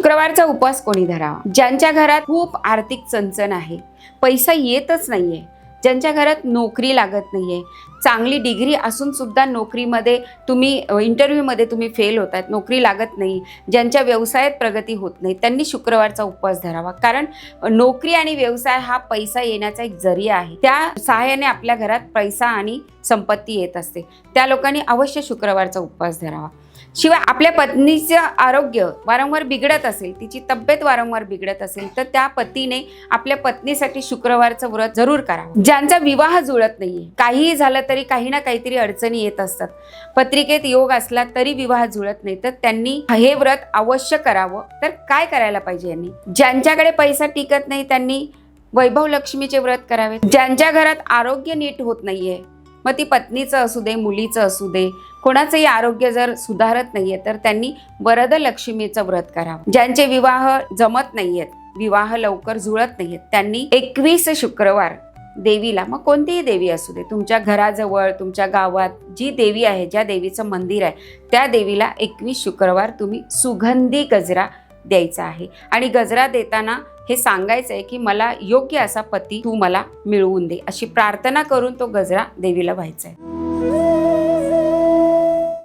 शुक्रवारचा उपवास कोणी धरावा? ज्यांच्या घरात खूप आर्थिक चणचण आहे. पैसा येतच नाहीये. ज्यांच्या घरात नोकरी लागत नाहीये. चांगली डिग्री असून सुद्धा नोकरीमध्ये तुम्ही इंटरव्ह्यूमध्ये तुम्ही फेल होतात. नोकरी लागत नाही. ज्यांच्या व्यवसायात प्रगती होत नाही त्यांनी शुक्रवारचा उपवास धरावा. कारण नोकरी आणि व्यवसाय हा पैसा येण्याचा एक जरिया आहे. त्या सहाय्याने आपल्या घरात पैसा आणि संपत्ती येत असते. त्या लोकांनी अवश्य शुक्रवारचा उपवास धरावा. शिवाय आपल्या पत्नीचं आरोग्य वारंवार बिघडत असेल तिची तब्येत वारंवार बिघडत असेल तर त्या पतीने आपल्या पत्नीसाठी शुक्रवारचं व्रत जरूर करावं. ज्यांचा विवाह जुळत नाहीये काहीही झालं तरी काही ना काहीतरी अडचणी येत असतात. पत्रिकेत योग असला तरी विवाह जुळत नाही तर त्यांनी हे व्रत अवश्य करावं. तर काय करायला पाहिजे यांनी? ज्यांच्याकडे पैसा टिकत नाही त्यांनी वैभव लक्ष्मीचे व्रत करावे. ज्यांच्या घरात आरोग्य नीट होत नाहीये मग ती पत्नीचं असू दे मुलीचं असू दे कोणाचंही आरोग्य जर सुधारत नाहीये तर त्यांनी वरद लक्ष्मीचं व्रत करावं. ज्यांचे विवाह जमत नाहीयेत विवाह लवकर जुळत नाहीयेत त्यांनी एकवीस शुक्रवार देवीला मग कोणतीही देवी असू दे तुमच्या घराजवळ तुमच्या गावात जी देवी आहे ज्या देवीचं मंदिर आहे त्या देवीला एकवीस शुक्रवार तुम्ही सुगंधी गजरा द्यायचा आहे. आणि गजरा देताना हे सांगायचं आहे की मला योग्य असा पती तू मला मिळवून दे अशी प्रार्थना करून तो गजरा देवीला व्हायचा आहे